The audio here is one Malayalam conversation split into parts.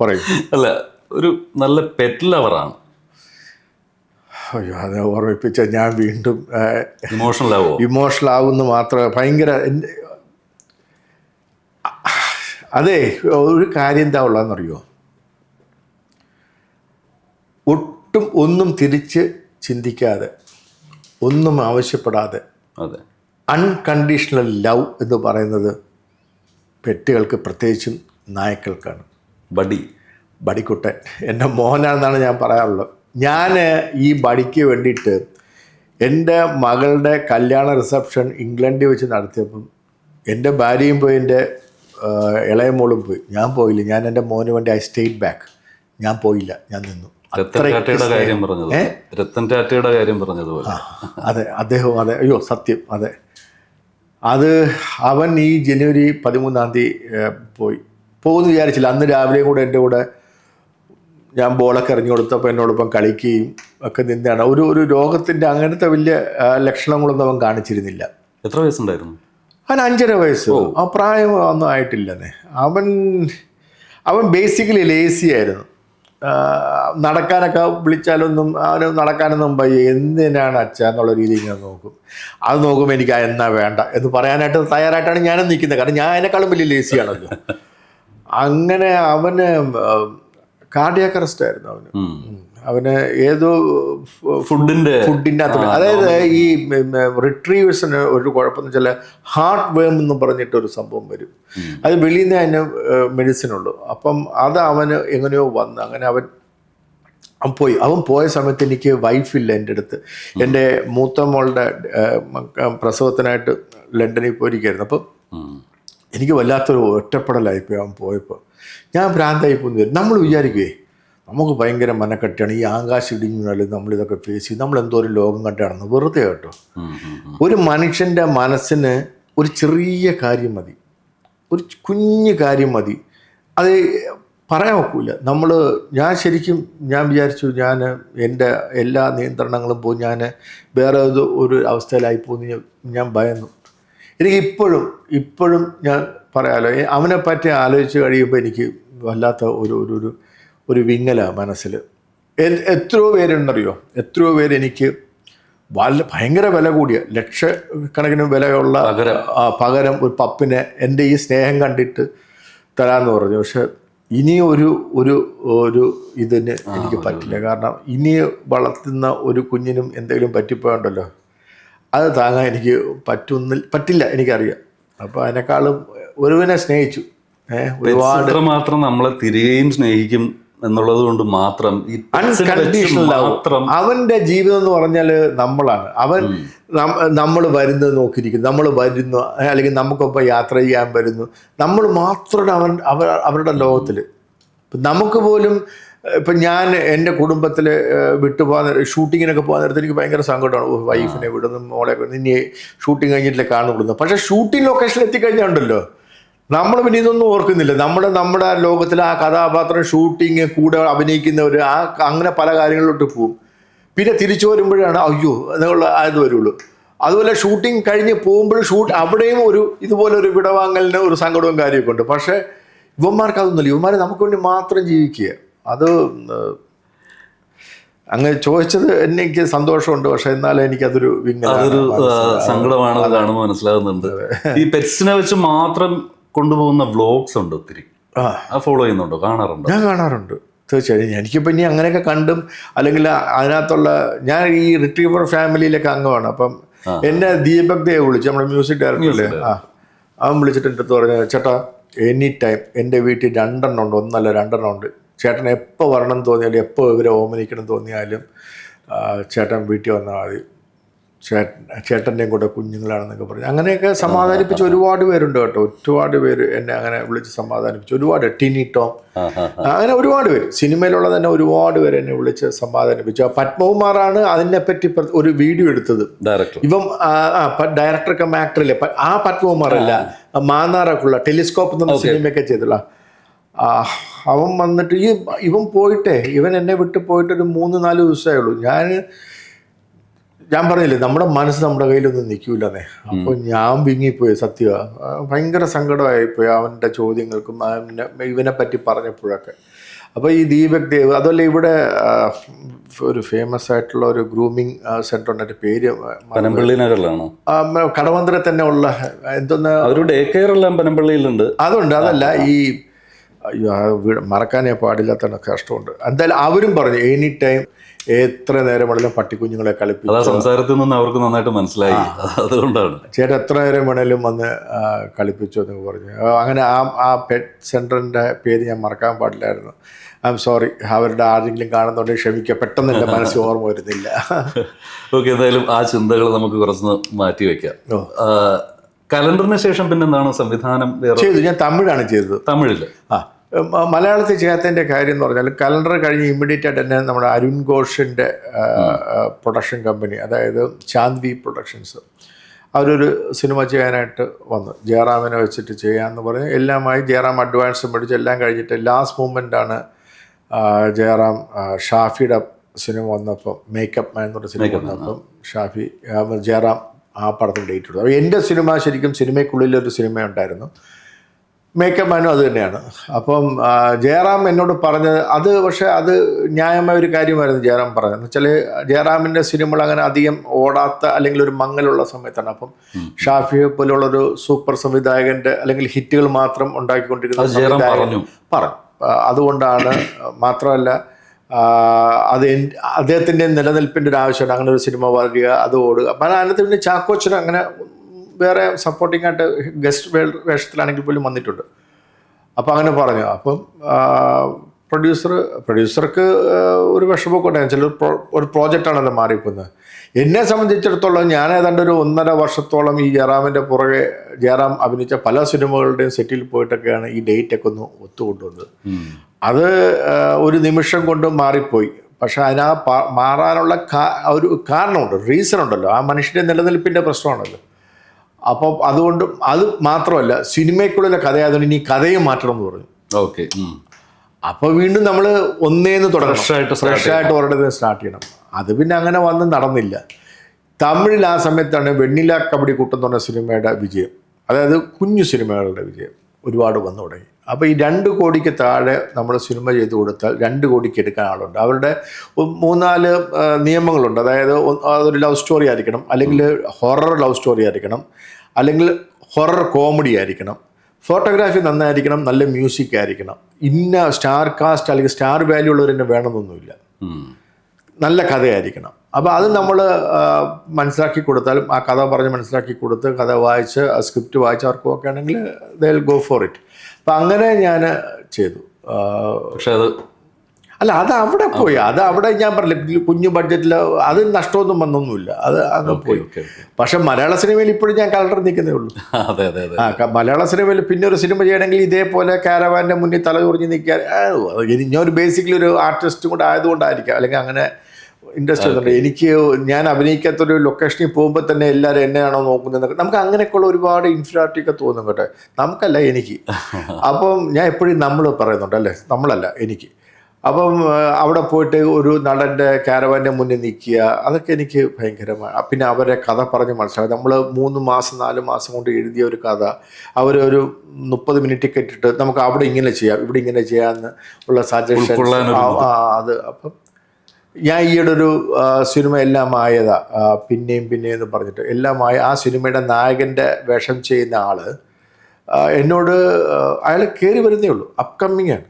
പറയും. അല്ല ഒരു നല്ല പെറ്റ് ലവറാണ് അയ്യോ അത് ഓർമ്മിപ്പിച്ച ഞാൻ വീണ്ടും ഇമോഷണൽ ആവോ? ഇമോഷണൽ ആവുമെന്ന് മാത്രമേ ഭയങ്കര അതെ ഒരു കാര്യം എന്താ ഉള്ളതെന്നറിയോ? ഒട്ടും ഒന്നും തിരിച്ച് ചിന്തിക്കാതെ ഒന്നും ആവശ്യപ്പെടാതെ അതെ. അൺകണ്ടീഷണൽ ലവ് എന്ന് പറയുന്നത് പെറ്റുകൾക്ക് പ്രത്യേകിച്ചും നായ്ക്കൾക്കാണ്. ബഡി ബടിക്കുട്ടൻ. എന്റെ മോനാണെന്നാണ് ഞാൻ പറയാറുള്ളത്. ഞാൻ ഈ ബടിക്ക് വേണ്ടിയിട്ട് എന്റെ മകളുടെ കല്യാണ റിസപ്ഷൻ ഇംഗ്ലണ്ടിൽ വെച്ച് നടത്തിയപ്പം എന്റെ ഭാര്യയും പോയി എന്റെ ഇളയമോളും ഇളയ മോളും പോയി. ഞാൻ പോയില്ല. ഞാൻ എന്റെ മോന് വേണ്ടി ഐ സ്റ്റേറ്റ് ബാക്ക് ഞാൻ പോയില്ല. ഞാൻ നിന്നു. ടാറ്റയുടെ കാര്യം. പറഞ്ഞത്. രത്തൻ ടാറ്റയുടെ കാര്യം പറഞ്ഞതുപോലെ. അതെ അദ്ദേഹം അതെ അയ്യോ സത്യം അതെ. അത് അവൻ ഈ ജനുവരി പതിമൂന്നാം തീയതി പോയി. പോകുമെന്ന് വിചാരിച്ചില്ല. അന്ന് രാവിലെയും കൂടെ എന്റെ കൂടെ ഞാൻ ബോളൊക്കെ എറിഞ്ഞു കൊടുത്തപ്പോൾ എന്നോടൊപ്പം കളിക്കുകയും ഒക്കെ നിന്നാണ് ഒരു ഒരു രോഗത്തിന്റെ അങ്ങനത്തെ വലിയ ലക്ഷണങ്ങളൊന്നും അവൻ കാണിച്ചിരുന്നില്ല. എത്ര വയസ്സുണ്ടായിരുന്നു? അവൻ അഞ്ചര വയസ്സ്. ആ പ്രായം ഒന്നും ആയിട്ടില്ലെന്നേ. അവൻ അവൻ ബേസിക്കലി ലേസി ആയിരുന്നു. നടക്കാനൊക്കെ വിളിച്ചാലൊന്നും അവന് നടക്കാനൊന്നും പയ്യ എന്തിനാണ് അച്ഛ എന്നുള്ള രീതിയിൽ ഞാൻ നോക്കും. അത് നോക്കുമ്പോൾ എനിക്ക് എന്നാ വേണ്ട എന്ന് പറയാനായിട്ട് തയ്യാറായിട്ടാണ് ഞാനും നിൽക്കുന്നത്. കാരണം ഞാൻ അതിനേക്കാളും വലിയ ലേസിയാണല്ലോ അങ്ങനെ അവന് കാർഡിയാക്ക് അറസ്റ്റ് ആയിരുന്നു അവന്. അവന് ഏതോ ഫുഡിന്റെ ഫുഡിന്റെ അകത്ത് അതായത് ഈ റിട്രീവേഴ്സിന് ഒരു കുഴപ്പമെന്ന് വെച്ചാൽ ഹാർട്ട് വേം എന്ന് പറഞ്ഞിട്ട് ഒരു സംഭവം വരും. അത് വെളിയിൽ നിന്ന് അതിന് മെഡിസിൻ ഉള്ളൂ. അപ്പം അത് അവന് എങ്ങനെയോ വന്ന് അങ്ങനെ അവൻ അവൻ പോയി. അവൻ പോയ സമയത്ത് എനിക്ക് വൈഫില്ല എന്റെ അടുത്ത്. എന്റെ മൂത്ത മോളുടെ പ്രസവത്തിനായിട്ട് ലണ്ടനിൽ പോയിരിക്കുകയായിരുന്നു. അപ്പം എനിക്ക് വല്ലാത്തൊരു ഒറ്റപ്പെടലായിപ്പോയി അവൻ പോയപ്പോൾ. ഞാൻ ഭ്രാന്തായി പോകുന്നു. നമ്മൾ വിചാരിക്കുവേ നമുക്ക് ഭയങ്കര മനക്കെട്ടാണ്. ഈ ആകാശ ഇടിഞ്ഞാലും നമ്മളിതൊക്കെ ഫേസ് ചെയ്ത് നമ്മൾ എന്തോ ഒരു ലോകം കണ്ടാണെന്ന് വെറുതെ കേട്ടോ. ഒരു മനുഷ്യന്റെ മനസ്സിന് ഒരു ചെറിയ കാര്യം മതി. ഒരു കുഞ്ഞു കാര്യം മതി. അത് പറയാൻ ഒക്കില്ല നമ്മൾ ഞാൻ ശരിക്കും ഞാൻ വിചാരിച്ചു ഞാൻ എന്റെ എല്ലാ നിയന്ത്രണങ്ങളും പോയി ഞാൻ വേറെ ഒരു അവസ്ഥയിലായി പോകുന്ന ഞാൻ- ഭയന്നു. എനിക്ക് ഇപ്പോഴും ഇപ്പോഴും ഞാൻ പറയാമല്ലോ അവനെ പറ്റി ആലോചിച്ച് കഴിയുമ്പോൾ എനിക്ക് വല്ലാത്ത ഒരു ഒരു ഒരു ഒരു വിങ്ങല മനസ്സിൽ എത്രയോ പേരുണ്ടറിയോ എത്രയോ പേര് എനിക്ക് വല്ല ഭയങ്കര വില കൂടിയ ലക്ഷക്കണക്കിന് വിലയുള്ള പകരം. ഒരു പപ്പിനെ എന്റെ ഈ സ്നേഹം കണ്ടിട്ട് തരാമെന്ന് പറഞ്ഞു. പക്ഷെ ഇനി ഒരു ഒരു ഒരു ഇതിന് എനിക്ക് പറ്റില്ല. കാരണം ഇനി വളർത്തുന്ന ഒരു കുഞ്ഞിനും എന്തെങ്കിലും പറ്റിപ്പോയുണ്ടല്ലോ. അത് താങ്ങാൻ എനിക്ക് പറ്റുന്നില്ല പറ്റില്ല എനിക്കറിയാം. അപ്പോൾ അതിനേക്കാളും ഒരുവിനെ സ്നേഹിച്ചു. ഏഹ് ഒരുപാട് മാത്രം നമ്മളെ തിരികെയും സ്നേഹിക്കും എന്നുള്ളത് കൊണ്ട് മാത്രം മാത്രം അവന്റെ ജീവിതം എന്ന് പറഞ്ഞാൽ നമ്മളാണ്. അവൻ നമ്മൾ വരുന്നത് നോക്കിയിരിക്കുന്നു. നമ്മൾ വരുന്നു അല്ലെങ്കിൽ നമുക്കൊപ്പം യാത്ര ചെയ്യാൻ വരുന്നു. നമ്മൾ മാത്രമാണ് അവൻ അവർ അവരുടെ ലോകത്തിൽ നമുക്ക് പോലും ഇപ്പം ഞാൻ എന്റെ കുടുംബത്തിൽ വിട്ടുപോകാൻ നേരം ഷൂട്ടിങ്ങിനൊക്കെ പോകാൻ നേരത്തെ എനിക്ക് ഭയങ്കര സങ്കടമാണ്. വൈഫിനെ വിടുന്നു മോളെ ഇനി ഷൂട്ടിങ് കഴിഞ്ഞിട്ടില്ല കാണുന്നു പക്ഷേ ഷൂട്ടിംഗ് ലൊക്കേഷനിൽ എത്തിക്കഴിഞ്ഞാൽ ഉണ്ടല്ലോ. നമ്മൾ പിന്നെ ഇതൊന്നും ഓർക്കുന്നില്ല. നമ്മുടെ നമ്മുടെ ലോകത്തിൽ ആ കഥാപാത്രം ഷൂട്ടിങ് കൂടെ അഭിനയിക്കുന്നവർ ആ അങ്ങനെ പല കാര്യങ്ങളിലോട്ട് പോകും പിന്നെ തിരിച്ചു വരുമ്പോഴാണ് അയ്യോ എന്നുള്ള ഇത് വരുള്ളൂ. അതുപോലെ ഷൂട്ടിംഗ് കഴിഞ്ഞ് പോകുമ്പോൾ ഷൂട്ട് അവിടെയും ഒരു ഇതുപോലെ ഒരു വിടവാങ്ങലിന് ഒരു സങ്കടവും കാര്യമൊക്കെ ഉണ്ട്. പക്ഷേ ഇവന്മാർക്ക് അതൊന്നുമില്ല. ഇവന്മാർ നമുക്ക് വേണ്ടി മാത്രം ജീവിക്കുക. അത് അങ്ങനെ അങ്ങ് ചോദിച്ചത് എനിക്ക് സന്തോഷമുണ്ട്. പക്ഷെ എന്നാലും എനിക്കതൊരു വിങ്ങലാണ്. അതൊരു. സങ്കടമാണെന്ന് കാണുമ്പോൾ മനസ്സിലാകുന്നുണ്ട്. ഈ പെറ്റ്സിനെ വെച്ച് മാത്രം കൊണ്ടുപോകുന്ന വ്ലോഗ്സ് ഉണ്ട് ഒത്തിരി. ഫോളോ ചെയ്യുന്നുണ്ടോ? കാണാറുണ്ട്? ഞാൻ കാണാറുണ്ട്. തീർച്ചയായും. എനിക്കിപ്പോൾ ഇനി അങ്ങനെയൊക്കെ കണ്ടും അല്ലെങ്കിൽ അതിനകത്തുള്ള ഞാൻ ഈ റിട്രീവർ ഫാമിലിയിലൊക്കെ അംഗമാണ്. അപ്പം എന്നെ ദീപക് ദേവ് വിളിച്ചു. നമ്മുടെ മ്യൂസിക് ഡയറക്ടറില്ലേ ആ. അവൻ വിളിച്ചിട്ട് എന്റെ അടുത്ത് പറഞ്ഞു ചേട്ടാ എനി ടൈം എന്റെ വീട്ടിൽ രണ്ടെണ്ണം ഉണ്ട്. ഒന്നല്ല രണ്ടെണ്ണം ഉണ്ട്. ചേട്ടൻ എപ്പോൾ വരണം എന്ന് തോന്നിയാലും എപ്പോൾ ഇവരെ ഓമനിക്കണം തോന്നിയാലും ചേട്ടൻ വീട്ടിൽ വന്നാൽ മതി. ചേട്ടൻ ചേട്ടന്റെയും കൂടെ കുഞ്ഞുങ്ങളാണെന്നൊക്കെ പറഞ്ഞു. അങ്ങനെയൊക്കെ സമാധാനിപ്പിച്ച് ഒരുപാട് പേരുണ്ട് കേട്ടോ. ഒരുപാട് പേര് എന്നെ അങ്ങനെ വിളിച്ച് സമാധാനിപ്പിച്ചു ഒരുപാട് ടിനി ടോം. അങ്ങനെ ഒരുപാട് പേര്. സിനിമയിലുള്ള തന്നെ ഒരുപാട് പേര് എന്നെ വിളിച്ച് സമാധാനിപ്പിച്ചു. പത്മകുമാറാണ് അതിനെപ്പറ്റി ഒരു വീഡിയോ എടുത്തത്. ഡയറക്ടർ ഇവൻ ഡയറക്ടർ കം ആക്ടറില്ലേ ആ പത്മകുമാറല്ല. മാന്നാറക്കുള്ള ടെലിസ്കോപ്പ് എന്ന സിനിമയൊക്കെ ചെയ്തുള്ള അവൻ വന്നിട്ട് ഈ ഇവൻ പോയിട്ടേ. ഇവൻ എന്നെ വിട്ട് പോയിട്ട് ഒരു മൂന്ന് നാല് ദിവസമേ ഉള്ളൂ. ഞാൻ ഞാൻ പറഞ്ഞില്ലേ നമ്മുടെ മനസ്സ് നമ്മുടെ കയ്യിലൊന്നും നിൽക്കൂലെന്നേ. അപ്പോൾ ഞാൻ വിങ്ങിപ്പോയി സത്യ. ഭയങ്കര സങ്കടമായിപ്പോയി അവന്റെ ചോദ്യങ്ങൾക്കും അവനെ ഇവനെ പറ്റി പറഞ്ഞപ്പോഴൊക്കെ. അപ്പോൾ ഈ ദീപക് ദേവ് അതല്ല ഇവിടെ ഒരു ഫേമസ് ആയിട്ടുള്ള ഒരു ഗ്രൂമിങ് സെന്റർ ഉണ്ട്. എന്റെ പേര് പനമ്പള്ളി നഗറിലാണോ? കടവന്തര തന്നെ ഉള്ള എന്തൊന്ന്? അവരുടെ ഡേ കെയർ എല്ലാം പനമ്പള്ളിയിലുണ്ട്. അതുണ്ട് അതല്ല ഈ മറക്കാനേ പാടില്ലാത്ത കഷ്ടമുണ്ട്. എന്തായാലും അവരും പറഞ്ഞു എനി ടൈം എത്ര നേരം വേണേലും പട്ടിക്കുഞ്ഞുങ്ങളെ അതാ കളിപ്പിക്കും സംസാരത്തിൽ നിന്ന് അവർക്ക് നന്നായിട്ട് മനസ്സിലായി. അതുകൊണ്ടാണ്. ചേട്ടൻ എത്ര നേരം വേണേലും വന്ന് കളിപ്പിച്ചു എന്ന് പറഞ്ഞു. അങ്ങനെ ആ ആ പെറ്റ് സെന്ററിന്റെ പേര് ഞാൻ മറക്കാൻ പാടില്ലായിരുന്നു. ഐ എം സോറി അവരുടെ ആരെങ്കിലും കാണുന്നുണ്ടെങ്കിൽ ക്ഷമിക്കുക. പെട്ടെന്ന് എന്റെ മനസ്സിൽ ഓർമ്മ വരുന്നില്ല. ഓക്കെ എന്തായാലും ആ ചിന്തകൾ നമുക്ക് കുറച്ച് മാറ്റി വെക്കാം. കലണ്ടറിന് ശേഷം പിന്നെ എന്താണ് സംവിധാനം ചെയ്തു ഞാൻ തമിഴാണ് ചെയ്തത്. തമിഴിൽ. ആ. മലയാളത്തിൽ ചെയ്യാത്തതിന്റെ കാര്യം എന്ന് പറഞ്ഞാൽ കലണ്ടർ കഴിഞ്ഞ് ഇമ്മീഡിയറ്റ് ആയിട്ട് തന്നെ നമ്മുടെ അരുൺ ഘോഷിന്റെ പ്രൊഡക്ഷൻ കമ്പനി അതായത് ചാന്ദ്വി പ്രൊഡക്ഷൻസ് അവരൊരു സിനിമ ചെയ്യാനായിട്ട് വന്നു. ജയറാമിനെ വെച്ചിട്ട് ചെയ്യാമെന്ന് പറഞ്ഞ് എല്ലാമായി ജയറാം അഡ്വാൻസ് മേടിച്ച് എല്ലാം കഴിഞ്ഞിട്ട് ലാസ്റ്റ് മൂമെന്റാണ് ജയറാം ഷാഫിയുടെ സിനിമ വന്നപ്പം മേക്കപ്പ് മാൻ എന്നൊരു സിനിമ വന്നപ്പം ഷാഫി ജയറാം ആ പടത്തിന് ഡേറ്റ് കൊടുത്തു അപ്പോൾ എന്റെ സിനിമ ശരിക്കും സിനിമയ്ക്കുള്ളിലൊരു സിനിമ ഉണ്ടായിരുന്നു മേക്കപ്പ് മാനും അത് തന്നെയാണ്. അപ്പം ജയറാം എന്നോട് പറഞ്ഞത് അത് പക്ഷേ അത് ന്യായമായ ഒരു കാര്യമായിരുന്നു ജയറാം പറഞ്ഞത്. എന്ന് വെച്ചാൽ ജയറാമിന്റെ സിനിമകൾ അങ്ങനെ അധികം ഓടാത്ത അല്ലെങ്കിൽ ഒരു മങ്ങലുള്ള സമയത്താണ്. അപ്പം ഷാഫിയെ പോലുള്ളൊരു സൂപ്പർ സംവിധായകന്റെ അല്ലെങ്കിൽ ഹിറ്റുകൾ മാത്രം ഉണ്ടാക്കിക്കൊണ്ടിരിക്കുന്ന സംവിധായകൻ പറഞ്ഞു. അതുകൊണ്ടാണ് മാത്രമല്ല അത് അദ്ദേഹത്തിന്റെ നിലനിൽപ്പിന്റെ ഒരു ആവശ്യമാണ്. അങ്ങനെ ഒരു സിനിമ വരിക അത് ഓടുക. അപ്പം അതിനകത്ത് പിന്നെ ചാക്കോച്ചൻ അങ്ങനെ വേറെ സപ്പോർട്ടിംഗ് ആയിട്ട് ഗസ്റ്റ് വേഷത്തിലാണെങ്കിൽ പോലും വന്നിട്ടുണ്ട്. അപ്പോൾ അങ്ങനെ പറഞ്ഞു. അപ്പം പ്രൊഡ്യൂസർ പ്രൊഡ്യൂസർക്ക് ഒരു വിഷമമൊക്കെ ഉണ്ടായിരുന്നു ചില ഒരു പ്രോജക്റ്റാണല്ലോ മാറിപ്പോകുന്നത്. എന്നെ സംബന്ധിച്ചിടത്തോളം ഞാൻ ഏതാണ്ട് ഒരു ഒന്നര വർഷത്തോളം ഈ ജയറാമിന്റെ പുറകെ ജയറാം അഭിനയിച്ച പല സിനിമകളുടെയും സെറ്റിൽ പോയിട്ടൊക്കെയാണ് ഈ ഡേറ്റ് ഒക്കെ ഒന്ന് ഒത്തുകൊണ്ടുവന്നത്. അത് ഒരു നിമിഷം കൊണ്ട് മാറിപ്പോയി. പക്ഷേ അതിനാ മാറാനുള്ള ഒരു കാരണമുണ്ട് റീസൺ ഉണ്ടല്ലോ. ആ മനുഷ്യന്റെ നിലനിൽപ്പിന്റെ പ്രശ്നമാണല്ലോ. അപ്പം അതുകൊണ്ട് അത് മാത്രമല്ല സിനിമയ്ക്കുള്ളിലെ കഥയായതുകൊണ്ട് ഇനി കഥയും മാറ്റണം എന്ന് പറഞ്ഞു. ഓക്കെ. അപ്പോൾ വീണ്ടും നമ്മൾ ഒന്നേന്ന് തുടങ്ങണം. ഫ്രഷായിട്ട് ആയിട്ട് start ഫ്രഷ് ആയിട്ട് ഒരിടത്ത് സ്റ്റാർട്ട് ചെയ്യണം. അത് പിന്നെ അങ്ങനെ വന്ന് നടന്നില്ല. തമിഴിൽ ആ സമയത്താണ് വെണ്ണില കബഡി കൂട്ടം എന്ന് പറഞ്ഞ സിനിമയുടെ വിജയം. അതായത് കുഞ്ഞു സിനിമകളുടെ വിജയം ഒരുപാട് വന്നു തുടങ്ങി. അപ്പോൾ ഈ രണ്ട് കോടിക്ക് താഴെ നമ്മൾ സിനിമ ചെയ്തു കൊടുത്താൽ രണ്ട് കോടിക്ക് എടുക്കാൻ ആളുണ്ട്. അവരുടെ മൂന്നാൽ നിയമങ്ങളുണ്ട്. അതായത് അതൊരു ലവ് സ്റ്റോറി ആയിരിക്കണം അല്ലെങ്കിൽ ഹൊറർ ലവ് സ്റ്റോറി ആയിരിക്കണം അല്ലെങ്കിൽ ഹൊറർ കോമഡി ആയിരിക്കണം. ഫോട്ടോഗ്രാഫി നന്നായിരിക്കണം നല്ല മ്യൂസിക് ആയിരിക്കണം. ഇന്ന സ്റ്റാർ കാസ്റ്റ് അല്ലെങ്കിൽ സ്റ്റാർ വാല്യൂ ഉള്ളവർ തന്നെ വേണമെന്നൊന്നുമില്ല. നല്ല കഥയായിരിക്കണം. അപ്പോൾ അത് നമ്മൾ മനസ്സിലാക്കി കൊടുത്താലും ആ കഥ പറഞ്ഞ് മനസ്സിലാക്കി കൊടുത്ത് കഥ വായിച്ച് സ്ക്രിപ്റ്റ് വായിച്ച് അവർക്കും ഒക്കെ ആണെങ്കിൽ ദേ ഗോ ഫോർ ഇറ്റ് അപ്പം അങ്ങനെ ഞാൻ ചെയ്തു. പക്ഷേ അത് അല്ല അത് അവിടെ പോയി. അത് അവിടെ ഞാൻ പറഞ്ഞില്ല കുഞ്ഞു ബഡ്ജറ്റിൽ അത് നഷ്ടമൊന്നും വന്നൊന്നുമില്ല. അത് അങ്ങ് പോയി. പക്ഷെ മലയാള സിനിമയിൽ ഇപ്പോഴും ഞാൻ കളർ നിൽക്കുന്നേ ഉള്ളൂ. അതെ അതെ അതെ. ആ മലയാള സിനിമയിൽ പിന്നെ ഒരു സിനിമ ചെയ്യണമെങ്കിൽ ഇതേപോലെ കാരവാന്റെ മുന്നിൽ തല കുറിഞ്ഞ് നിൽക്കാൻ ഞാൻ ഒരു ബേസിക്കലി ഒരു ആർട്ടിസ്റ്റും കൂടെ ആയതുകൊണ്ടായിരിക്കാം. അല്ലെങ്കിൽ അങ്ങനെ ഇൻട്രസ്റ്റ് വരുന്നുണ്ട് എനിക്ക് ഞാൻ അഭിനയിക്കാത്തൊരു ലൊക്കേഷനിൽ പോകുമ്പോൾ തന്നെ എല്ലാവരും എന്നെയാണോ നോക്കുന്നത് നമുക്ക് അങ്ങനെയൊക്കെയുള്ള ഒരുപാട് ഇൻഫിനിറ്റി ഒക്കെ തോന്നും കേട്ടെ. നമുക്കല്ല എനിക്ക്. അപ്പം ഞാൻ എപ്പോഴും നമ്മൾ പറയുന്നുണ്ട് അല്ലേ? നമ്മളല്ല എനിക്ക്. അപ്പം അവിടെ പോയിട്ട് ഒരു നടന്റെ കാരവാന്റെ മുന്നിൽ നിൽക്കുക അതൊക്കെ എനിക്ക് ഭയങ്കരമാണ് പിന്നെ അവരെ കഥ പറഞ്ഞ് മനസ്സിലാക്കുക. നമ്മൾ മൂന്ന് മാസം നാല് മാസം കൊണ്ട് എഴുതിയ ഒരു കഥ. അവർ ഒരു മുപ്പത് മിനിറ്റ് കെട്ടിട്ട് നമുക്ക് അവിടെ ഇങ്ങനെ ചെയ്യാം ഇവിടെ ഇങ്ങനെ ചെയ്യാമെന്ന് ഉള്ള സജഷൻ അത് അപ്പം ഞാൻ ഈയിടെ ഒരു സിനിമ എല്ലാം ആയതാ പിന്നെയും പിന്നെയും എന്ന് പറഞ്ഞിട്ട് എല്ലാമായ ആ സിനിമയുടെ നായകന്റെ വേഷം ചെയ്യുന്ന ആൾ എന്നോട് അയാൾ കയറി വരുന്നേ ഉള്ളൂ. അപ്കമ്മിങ് ആണ്.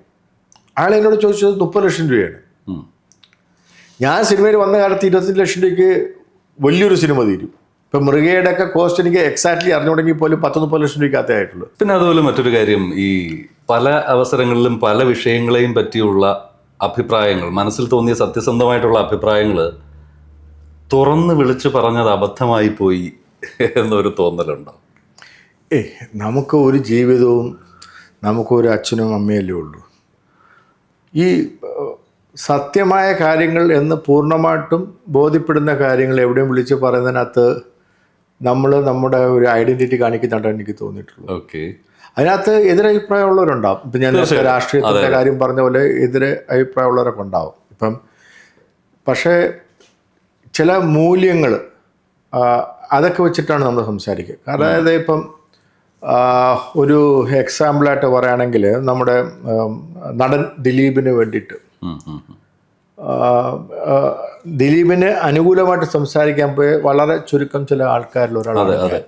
അയാൾ എന്നോട് ചോദിച്ചത് മുപ്പത് ലക്ഷം രൂപയാണ്. ഞാൻ സിനിമയിൽ വന്ന കാലത്ത് ഇരുപത്തഞ്ച് ലക്ഷം രൂപയ്ക്ക് വലിയൊരു സിനിമ തീരും. ഇപ്പം മൃഗയുടെ ഒക്കെ കോസ്റ്റ് എനിക്ക് എക്സാക്ട്ലി അറിഞ്ഞു തുടങ്ങി പോലും പത്ത് മുപ്പത് ലക്ഷം രൂപയ്ക്കകത്തേ ആയിട്ടുള്ളൂ. പിന്നെ അതുപോലെ മറ്റൊരു കാര്യം ഈ പല അവസരങ്ങളിലും പല വിഷയങ്ങളെയും പറ്റിയുള്ള അഭിപ്രായങ്ങൾ മനസ്സിൽ തോന്നിയ സത്യസന്ധമായിട്ടുള്ള അഭിപ്രായങ്ങൾ തുറന്ന് വിളിച്ചു പറഞ്ഞത് അബദ്ധമായി പോയി എന്നൊരു തോന്നലുണ്ടോ? ഏ നമുക്ക് ഒരു ജീവിതവും നമുക്കൊരു അച്ഛനും അമ്മയല്ലേ ഉള്ളൂ. ഈ സത്യമായ കാര്യങ്ങൾ എന്ന് പൂർണമായിട്ടും ബോധ്യപ്പെടുന്ന കാര്യങ്ങൾ എവിടെയും വിളിച്ച് പറയുന്നതിനകത്ത് നമ്മൾ നമ്മുടെ ഒരു ഐഡന്റിറ്റി കാണിക്കുന്നുണ്ടാണ് എനിക്ക് തോന്നിയിട്ടുള്ളൂ ഓക്കെ. അതിനകത്ത് എതിരഭിപ്രായമുള്ളവരുണ്ടാവും ഇപ്പം ഞാൻ. രാഷ്ട്രീയത്തിന്റെ കാര്യം പറഞ്ഞ പോലെ എതിരെ അഭിപ്രായമുള്ളവരൊക്കെ ഉണ്ടാവും. ഇപ്പം പക്ഷേ ചില മൂല്യങ്ങൾ അതൊക്കെ വെച്ചിട്ടാണ് നമ്മൾ സംസാരിക്കുക. അതായത് ഇപ്പം ഒരു എക്സാമ്പിളായിട്ട് പറയുകയാണെങ്കിൽ നമ്മുടെ നടൻ ദിലീപിന് വേണ്ടിയിട്ട്. ദിലീപിന് അനുകൂലമായിട്ട് സംസാരിക്കാൻ പോയ വളരെ ചുരുക്കം ചില ആൾക്കാരിൽ ഒരാളാണ്.